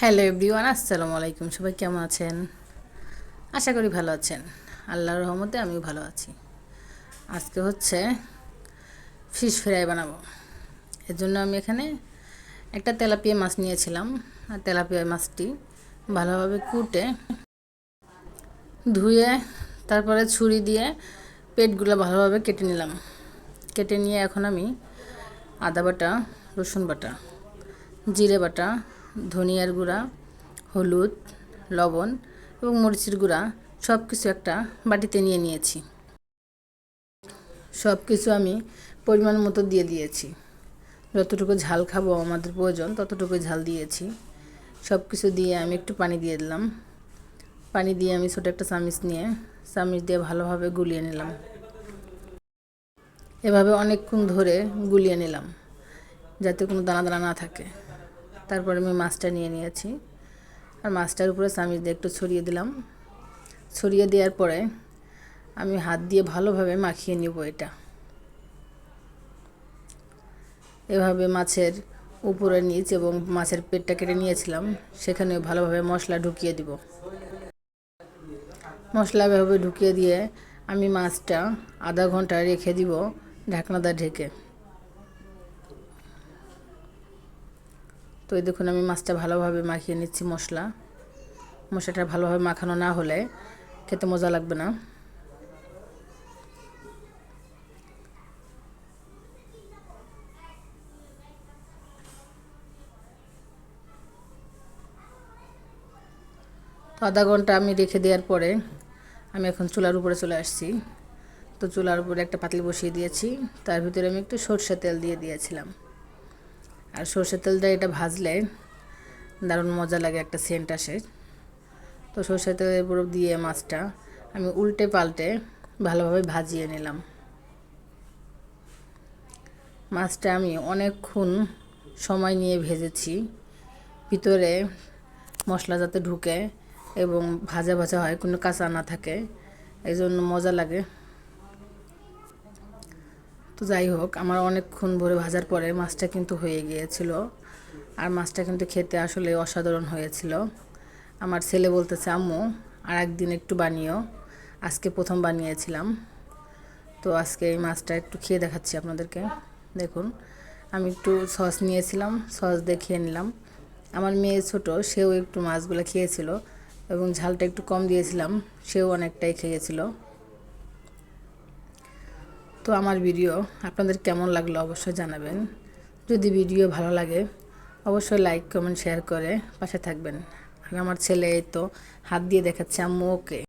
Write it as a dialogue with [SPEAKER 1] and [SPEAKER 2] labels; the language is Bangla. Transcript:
[SPEAKER 1] হ্যালো এভরিওয়ান, আসসালামু আলাইকুম। সবাই কেমন আছেন? আশা করি ভালো আছেন। আল্লাহর রহমতে আমিও ভালো আছি। আজকে হচ্ছে ফিশ ফ্রাই বানাবো। এর জন্য আমি এখানে একটা তেলাপিয়া মাছ নিয়েছিলাম। আর তেলাপিয়া মাছটি ভালোভাবে কুটে, ধুয়ে, তারপরে ছুরি দিয়ে পেটগুলো ভালোভাবে কেটে নিলাম। কেটে নিয়ে এখন আমি আদা বাটা, রসুন বাটা, জিরে বাটা ধনিয়ার গুঁড়া, হলুদ, লবণ এবং মরিচের গুঁড়া সব কিছু একটা বাটিতে নিয়ে নিয়েছি। সব কিছু আমি পরিমাণ মতো দিয়ে দিয়েছি। যতটুকু ঝাল খাব আমাদের প্রয়োজন ততটুকু ঝাল দিয়েছি। সব কিছু দিয়ে আমি একটু পানি দিয়ে দিলাম। পানি দিয়ে আমি ছোটো একটা চামিচ নিয়ে, চামিচ দিয়ে ভালোভাবে গুলিয়ে নিলাম। এভাবে অনেকক্ষণ ধরে গুলিয়ে নিলাম, যাতে কোনো দানা দানা না থাকে। তারপরে আমি মাছটা নিয়ে নিয়েছি। আর মাছটার উপরে চামিচ দিয়ে একটু ছড়িয়ে দিলাম। ছড়িয়ে দেওয়ার পরে আমি হাত দিয়ে ভালোভাবে মাখিয়ে নিব এটা। এভাবে মাছের উপরে নিচ এবং মাছের পেটটা কেটে নিয়েছিলাম। সেখানে ভালোভাবে মশলা ঢুকিয়ে দিব। মশলা এভাবে ঢুকিয়ে দিয়ে আমি মাছটা আধা ঘণ্টা রেখে দিব ঢাকনাদা ঢেকে। তো এই দেখুন, আমি মাছটা ভালোভাবে মাখিয়ে নিচ্ছি মশলা। মশলাটা ভালোভাবে মাখানো না হলে খেতে মজা লাগবে না। তো আধা ঘণ্টা আমি রেখে দেওয়ার পরে আমি এখন চুলার উপরে চলে আসছি। তো চুলার উপরে একটা পাতলি বসিয়ে দিয়েছি। তার ভিতরে আমি একটু সর্ষে তেল দিয়ে দিয়েছিলাম। আর সর্ষের তেলটা এটা ভাজলে দারুণ মজা লাগে, একটা সেন্ট আসে। তো সর্ষের তেলের উপর দিয়ে মাছটা আমি উল্টে পাল্টে ভালোভাবে ভাজিয়ে নিলাম। মাছটা আমি অনেকক্ষণ সময় নিয়ে ভেজেছি। ভিতরে মশলা যাতে ঢুকে এবং ভাজা ভাজা হয়, কোনো কাঁচা না থাকে এই জন্য মজা লাগে। তো যাই হোক, আমার অনেকক্ষণ ভরে ভাজার পরে মাছটা কিন্তু হয়ে গিয়েছিল। আর মাছটা কিন্তু খেতে আসলে অসাধারণ হয়েছিল। আমার ছেলে বলতেছে, আম্মু আর একদিন একটু বানিও। আজকে প্রথম বানিয়েছিলাম। তো আজকে এই মাছটা একটু খেয়ে দেখাচ্ছি আপনাদেরকে। দেখুন, আমি একটু সস নিয়েছিলাম, সস দিয়ে খেয়ে নিলাম। আমার মেয়ে ছোট, সেও একটু মাছগুলো খেয়েছিল এবং ঝালটা একটু কম দিয়েছিলাম, সেও অনেকটাই খেয়েছিল। তো আমার ভিডিও আপনাদের কেমন লাগল অবশ্যই জানাবেন। যদি ভিডিও ভালো লাগে, অবশ্যই লাইক কমেন্ট শেয়ার করে পাশে থাকবেন। আর আমার ছেলে এই তো হাত দিয়ে দেখাচ্ছে আম্মু ওকে।